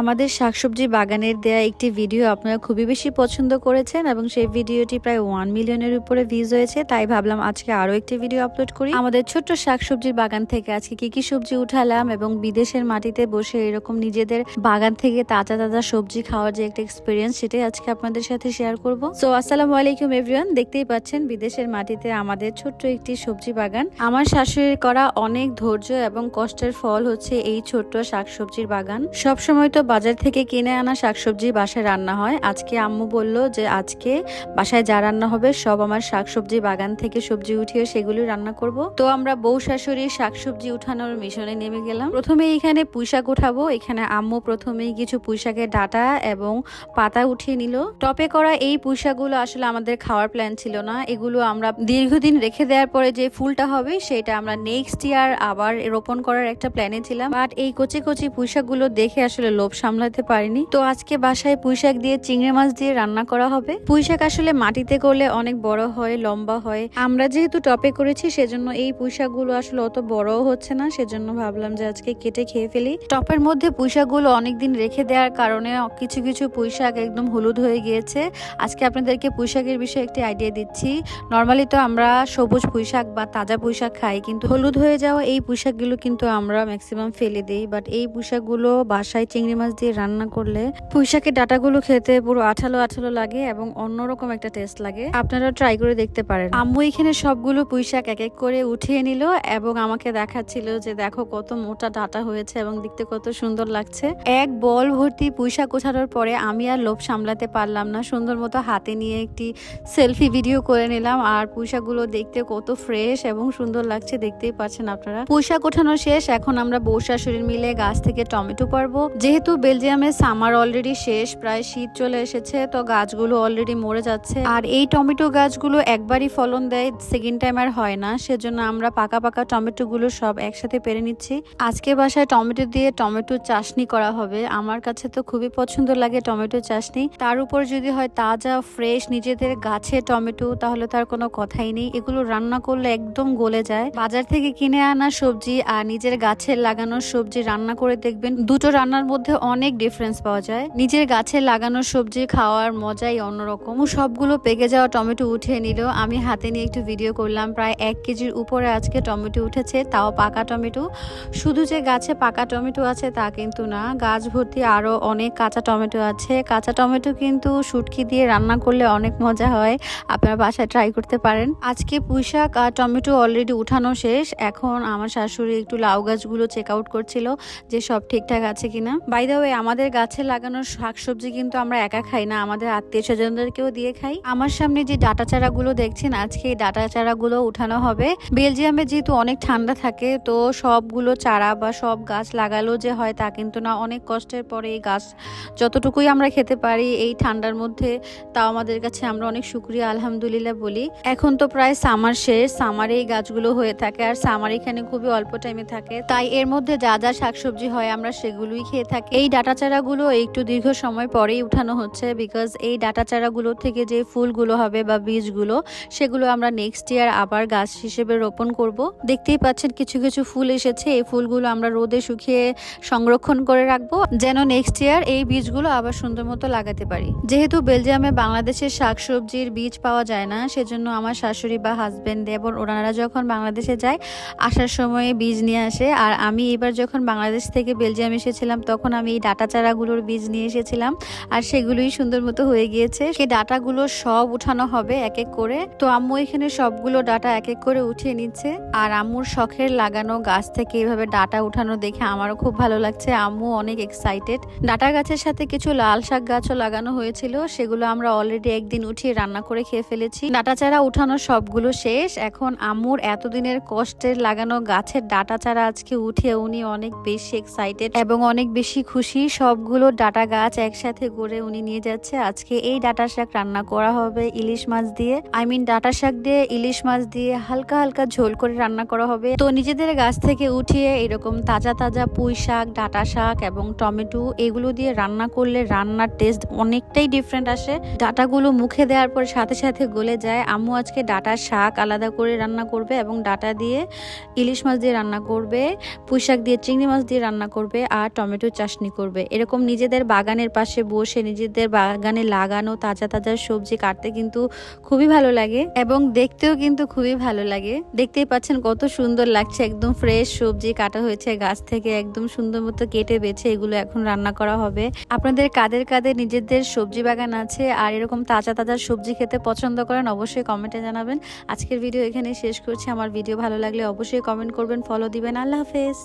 আমাদের শাকসবজি বাগানের দেয়া একটি ভিডিও আপনারা খুবই বেশি পছন্দ করেছেন এবং সেই ভিডিওটি প্রায় ওয়ান মিলিয়নের উপরে ভিউজ হয়েছে, তাই ভাবলাম আজকে আরও একটি ভিডিও আপলোড করি। আমাদের ছোট্ট শাকসবজির বাগান থেকে আজকে কি কি সবজি উঠালাম এবং বিদেশের মাটিতে বসে এরকম নিজেদের বাগান থেকে তাজা তাজা সবজি খাওয়ার যে একটা এক্সপিরিয়েন্স সেটাই আজকে আপনাদের সাথে শেয়ার করব। সো আসসালামু আলাইকুম এভরিওয়ান দেখতেই পাচ্ছেন বিদেশের মাটিতে আমাদের ছোট্ট একটি সবজি বাগান। আমার শাশুড়ির করা অনেক ধৈর্য এবং কষ্টের ফল হচ্ছে এই ছোট্ট শাকসবজির বাগান। সব সময় তো বাজার থেকে কিনে আনা শাকসবজি বাসায় রান্না হয়। আজকে আম্মু বলল যে, আজকে বাসায় যা রান্না হবে, সব আমার শাকসবজি বাগান থেকে সবজি উঠিয়ে সেগুলি রান্না করব। তো আমরা বউ শাশুড়ির শাকসবজি উঠানোর মিশনে নেমে গেলাম। প্রথমে এখানে পুঁইশাক উঠাবো। এখানে আম্মু প্রথমেই কিছু পুঁইশাকের ডাটা এবং পাতা উঠিয়ে নিল। টপে করা এই পুঁইশাকগুলো আসলে আমাদের খাওয়ার প্ল্যান ছিল না। এগুলো আমরা দীর্ঘদিন রেখে দেওয়ার পরে যে ফুলটা হবে, সেটা আমরা নেক্সট ইয়ার আবার রোপণ করার একটা প্ল্যানে ছিলাম। বাট এই কচি কচি পুঁইশাকগুলো দেখে আসলে লোভ সামলাতে পারিনি। তো আজকে বাসায় পুঁইশাক দিয়ে চিংড়ি মাছ দিয়ে রান্না করা হবে। পুঁইশাক আসলে মাটিতে করলে অনেক বড় হয়, লম্বা হয়। আমরা যেহেতু টপে করেছি, সেজন্য এই পুঁইশাকগুলো আসলে অত বড়ও হচ্ছে না। সেজন্য ভাবলাম যে আজকে কেটে খেয়ে ফেলি। টপের মধ্যে পুঁইশাকগুলো অনেকদিন রেখে দেওয়ার কারণে কিছু কিছু পুঁইশাক একদম হলুদ হয়ে গিয়েছে। আজকে আপনাদেরকে পুঁইশাকের বিষয়ে একটি আইডিয়া দিচ্ছি। নর্মালি তো আমরা সবুজ পুঁইশাক বা তাজা পুঁইশাক খাই, কিন্তু হলুদ হয়ে যাওয়া এই পুঁইশাকগুলো কিন্তু আমরা ম্যাক্সিমাম ফেলে দিই। বাট এই পুঁইশাকগুলো বাসায় চিংড়ি মাছ দিয়ে রান্না করলে পুঁইশাকের ডাটাগুলো খেতে পুরো আঠালো আঠালো লাগে এবং অন্যরকম একটা টেস্ট লাগে। আপনারা ট্রাই করে দেখতে পারেন। আম্মু এখানে সবগুলো পুঁইশাক এক এক করে উঠিয়ে নিল এবং আমাকে দেখাচ্ছিল যে দেখো কত মোটা ডাটা হয়েছে এবং দেখতে কত সুন্দর লাগছে। এক বল ভর্তি পুঁইশাক ওঠানোর পরে আমি আর লোভ সামলাতে পারলাম না। সুন্দর মতো হাতে নিয়ে একটি সেলফি ভিডিও করে নিলাম আর পুঁইশাকগুলো দেখতে কত ফ্রেশ এবং সুন্দর লাগছে দেখতেই পাচ্ছেন আপনারা। পুঁইশাক ওঠানো শেষ, এখন আমরা বউ শাশুড়ি মিলে গাছ থেকে টমেটো পারব যেহেতু বেলজিয়ামে সামার অলরেডি শেষ, প্রায় শীত চলে এসেছে, তো গাছগুলো অলরেডি মরে যাচ্ছে। আর এই টমেটো গাছগুলো একবারই ফলন দেয় সেকেন্ড টাইম আর হয় না। সেজন্য আমরা পাকা পাকা টমেটো গুলো সব একসাথে পেরে নিচ্ছি। আজকে বাসায় টমেটো দিয়ে টমেটো চাশনি করা হবে। আমার কাছে তো খুবই পছন্দ লাগে টমেটো চাশনি। তার উপর যদি হয় তাজা ফ্রেশ নিজেদের গাছে টমেটো, তাহলে তার কোনো কথাই নেই। এগুলো রান্না করলে একদম গলে যায়। বাজার থেকে কিনে আনা সবজি আর নিজের গাছের লাগানো সবজি রান্না করে দেখবেন। দুটো রান্নার মধ্যে অনেক ডিফারেন্স পাওয়া যায়। নিজের গাছে লাগানো সবজি, খাওয়ার মজাই অন্যরকম। সবগুলো পেকে যাওয়া টমেটো উঠে নিল। আমি হাতে নিয়ে একটু ভিডিও করলাম। প্রায় এক কেজির উপরে আজকে টমেটো উঠেছে, তাও পাকা টমেটো। শুধু যে গাছে পাকা টমেটো আছে তা কিন্তু না। গাছ ভর্তি আরও অনেক কাঁচা টমেটো আছে। কাঁচা টমেটো কিন্তু শুটকি দিয়ে রান্না করলে অনেক মজা হয়। আপনার বাসায় ট্রাই করতে পারেন। আজকে পুঁইশাক আর টমেটো অলরেডি উঠানো শেষ। এখন আমার শাশুড়ি একটু লাউ গাছগুলো চেক আউট করছিল যে সব ঠিকঠাক আছে কিনা। বাই দ্য ওয়ে আমাদের গাছে লাগানো শাকসবজি কিন্তু আমরা একা খাই না, আমাদের আত্মীয় স্বজনদেরকেও দিয়ে খাই। আমার সামনে যে ডাটা চারাগুলো দেখছেন, আজকে এই ডাটা চারাগুলো উঠানো হবে। বেলজিয়ামে যেহেতু অনেক ঠান্ডা থাকে, তো সবগুলো চারা বা সব গাছ লাগালো যে হয় তা কিন্তু না। অনেক কষ্টের পরে এই গাছ যতটুকুই আমরা খেতে পারি এই ঠান্ডার মধ্যে, তাও আমাদের কাছে আমরা অনেক শুক্রিয়া, আলহামদুলিল্লাহ বলি। এখন তো প্রায় সামার শেষ সামারে এই গাছগুলো হয়ে থাকে আর সামার এখানে খুবই অল্প টাইমে থাকে। তাই এর মধ্যে যা যা শাকসবজি হয় আমরা সেগুলোই খেয়ে থাকি। এই ডাটা চারাগুলো একটু দীর্ঘ সময় পরেই উঠানো হচ্ছে বিকজ এই ডাটা চারাগুলো থেকে যে ফুলগুলো হবে বা বীজগুলো, সেগুলো আমরা নেক্সট ইয়ার আবার গাছ হিসেবে রোপণ করব। দেখতেই পাচ্ছেন কিছু কিছু ফুল এসেছে, এই ফুলগুলো আমরা রোদে শুকিয়ে সংরক্ষণ করে রাখব, যেন নেক্সট ইয়ার এই বীজগুলো আবার সুন্দর মতো লাগাতে পারি। যেহেতু বেলজিয়ামে বাংলাদেশের শাকসবজির বীজ পাওয়া যায় না, সেজন্য আমার শাশুড়ি বা হাজবেন্ড এবং ওনারা যখন বাংলাদেশে যায়, আসার সময়ে বীজ নিয়ে আসে। আর আমি এবার যখন বাংলাদেশ থেকে বেলজিয়াম এসেছিলাম, তখন আমি এই ডাটা চারাগুলোর বীজ নিয়ে এসেছিলাম আর সেগুলোই সুন্দর মতো হয়ে গিয়েছে। সেই ডাটাগুলো সব উঠানো হবে এক এক করে। তো আম্মু এখানে সবগুলো ডাটা এক এক করে উঠিয়ে নিচ্ছে। আর আম্মুর শখের লাগানো গাছ থেকে এইভাবে ডাটা উঠানো দেখে আমারও খুব ভালো লাগছে। আম্মু অনেক এক্সাইটেড ডাটা গাছের সাথে কিছু লাল শাক গাছও লাগানো হয়েছিল। সেগুলো আমরা অলরেডি একদিন উঠিয়ে রান্না করে খেয়ে ফেলেছি। ডাটা চারা উঠানো সবগুলো শেষ। এখন আম্মুর এতদিনের কষ্টের লাগানো গাছের ডাটা চারা আজকে উঠিয়ে উনি অনেক বেশি এক্সাইটেড এবং অনেক বেশি খুশি, সবগুলো ডাটা গাছ একসাথে গড়ে উনি নিয়ে যাচ্ছে। আজকে এই ডাটা শাক রান্না করা হবে ইলিশ মাছ দিয়ে। আই মিন ডাটা শাক দিয়ে, ইলিশ মাছ দিয়ে হালকা হালকা ঝোল করে রান্না করা হবে। তো নিজেদের গাছ থেকে উঠিয়ে এরকম তাজা তাজা পুঁই শাক, ডাটা শাক এবং টমেটো এগুলো দিয়ে রান্না করলে রান্নার টেস্ট অনেকটাই ডিফারেন্ট আসে। ডাটাগুলো মুখে দেওয়ার পর সাথে সাথে গলে যায়। আম্মু আজকে ডাটা শাক আলাদা করে রান্না করবে এবং ডাটা দিয়ে ইলিশ মাছ দিয়ে রান্না করবে, পুঁই শাক দিয়ে, চিংড়ি মাছ দিয়ে রান্না করবে আর টমেটো চাশনি চাষনি করবে। এরকম নিজেদের বাগানের পাশে বসে নিজেদের বাগানে লাগানো তাজা তাজা সবজি কাটতে কিন্তু খুবই ভালো লাগে এবং দেখতেও কিন্তু খুবই ভালো লাগে। দেখতেই পাচ্ছেন কত সুন্দর লাগছে, একদম ফ্রেশ সবজি কাটা হয়েছে, গাছ থেকে একদম সুন্দর মতো কেটে বেছে এগুলো এখন রান্না করা হবে। আপনাদের কাদের কাদের নিজেদের সবজি বাগান আছে আর এরকম তাজা তাজা সবজি খেতে পছন্দ করেন অবশ্যই কমেন্টে জানাবেন। আজকের ভিডিও এখানে শেষ করছি। আমার ভিডিও ভালো লাগলে অবশ্যই কমেন্ট করবেন ফলো দিবেন। আল্লাহ হাফেজ।